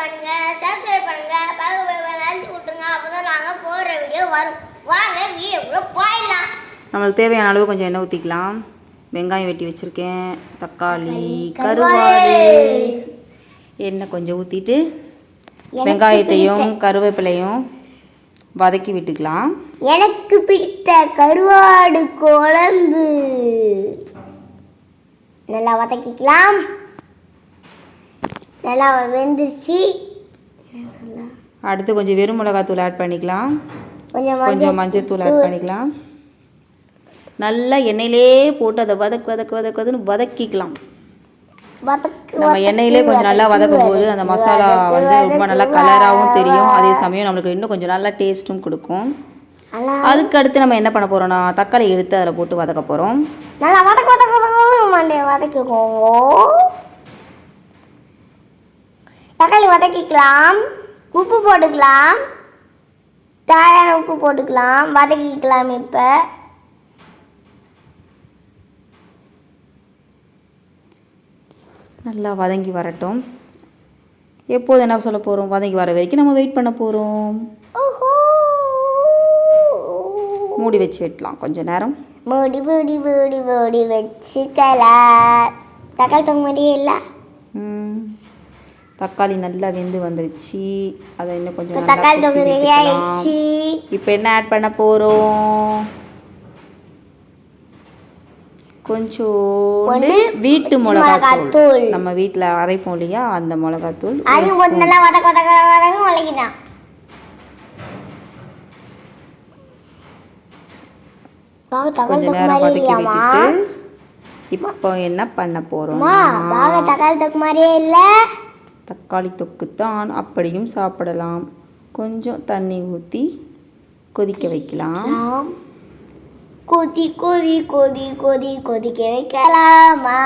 பண்ணுங்க சப்ஸ்கிரைப் பண்ணுங்க பக்கத்துல அழுத்தி விட்டுருங்க அப்பதான் நாங்க போற வீடியோ வரும். வாங்க வீடியோக்குள்ள போயிடலாம். நம்மளுக்கு தேவையான அளவு கொஞ்சம் எண்ணெய் ஊற்றிக்கலாம் வெங்காயம் வெட்டி வச்சுருக்கேன். தக்காளி. கருவாடு. எண்ணெய் கொஞ்சம் ஊற்றிட்டு வெங்காயத்தையும் கருவேப்பிலையும் வதக்கி விட்டுக்கலாம். எனக்கு பிடித்த கருவாடு குழம்பு. நல்லா வதக்கிக்கலாம். நல்லா வெந்துருச்சு? அடுத்து கொஞ்சம் வெறும் மிளகாத்தூள் ஆட் பண்ணிக்கலாம். கொஞ்சம் கொஞ்சம் மஞ்சத்தூள் ஆட் பண்ணிக்கலாம். நல்லா எண்ணெயிலே போட்டு அதை வதக்கு வதக்கு வதக்கு வதன்னு வதக்கிக்கலாம். வதக்கு நம்ம எண்ணெயிலே கொஞ்சம் நல்லா வதக்கும் போது அந்த மசாலா வந்து ரொம்ப நல்லா கலராகவும் தெரியும். அதே சமயம் நம்மளுக்கு இன்னும் கொஞ்சம் நல்லா டேஸ்ட்டும் கொடுக்கும். அதுக்கு அடுத்து நம்ம என்ன பண்ண போறோம்னா தக்காளி எடுத்து அதில் போட்டு வதக்க போகிறோம் நல்லா வதக்கு வதக்கு வதக்கு வதக்கிக்கோங்க. தக்காளி வதக்கிக்கலாம் உப்பு போட்டுக்கலாம் தேவையான உப்பு போட்டுக்கலாம் வதக்கிக்கலாம் இப்போ. நல்லா வதங்கி வரட்டும். எப்போது என்ன சொல்ல போகிறோம் வதங்கி வர வரைக்கும் நம்ம வெயிட் பண்ண போகிறோம் மூடி வச்சு விடலாம் கொஞ்ச நேரம். மூடி மூடி மூடி மூடி வச்சுக்கலாம். தக்காளி தொங்க மாதிரியே இல்லை. தக்காளி நல்லா வெந்து வந்துருச்சு. அதை இன்னும் கொஞ்சம் தக்காளி ரெடி. ஆயிடுச்சு. இப்போ என்ன ஆட் பண்ண போகிறோம் ஒண்ணு வீட்டு மிளகாத்தூள். நம்ம வீட்டில் அரைப்போம் இல்லையா? அந்த மிளகாத்தூள் கொஞ்சம் கொஞ்ச நேரம் வதக்கி விட்டுட்டு இப்போ என்ன பண்ண போகிறோம் பாக தக்காளி தொக்கு மாதிரியே இல்லை. தக்காளி தொக்கு தான் அப்படியும் சாப்பிடலாம். கொஞ்சம் தண்ணி ஊற்றி கொதிக்க வைக்கலாம். கொதி கொதி கொதி கொதி கொதிக்க வைக்கலாமா?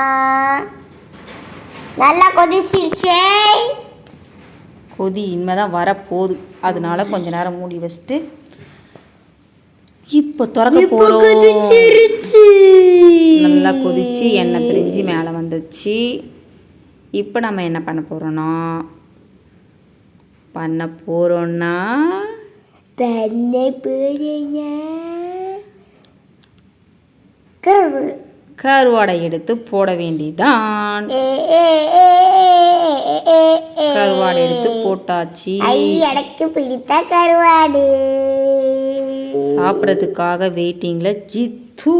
நல்லா கொதிச்சிருச்சே. கொதி இனிமேதான் வரப்போகுது. அதனால கொஞ்ச நேரம் மூடி வச்சுட்டு இப்போ திறக்க போகிறோம் நல்லா கொதிச்சு எண்ணெய் பிரிஞ்சு மேலே வந்துச்சு இப்போ நம்ம என்ன பண்ண போகிறோன்னா பண்ண போகிறோன்னா பண்ண கருவு. கருவாடை எடுத்து போட வேண்டியதான் கருவாடை எடுத்து போட்டாச்சு. எனக்கு பிடித்த கருவாடு. சாப்பிட்றதுக்காக வெயிட்டிங்கில் ஜித்து.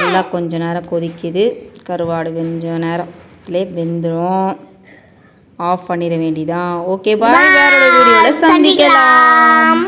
நல்லா கொஞ்ச நேரம் கொதிக்குது. கருவாடு வெஞ்ச நேரத்திலே வெந்துடும் ஆஃப் பண்ணிட வேண்டியதான் ஓகே பாய் வேற ஒரு வீடியோவில் சந்திக்கலாம்.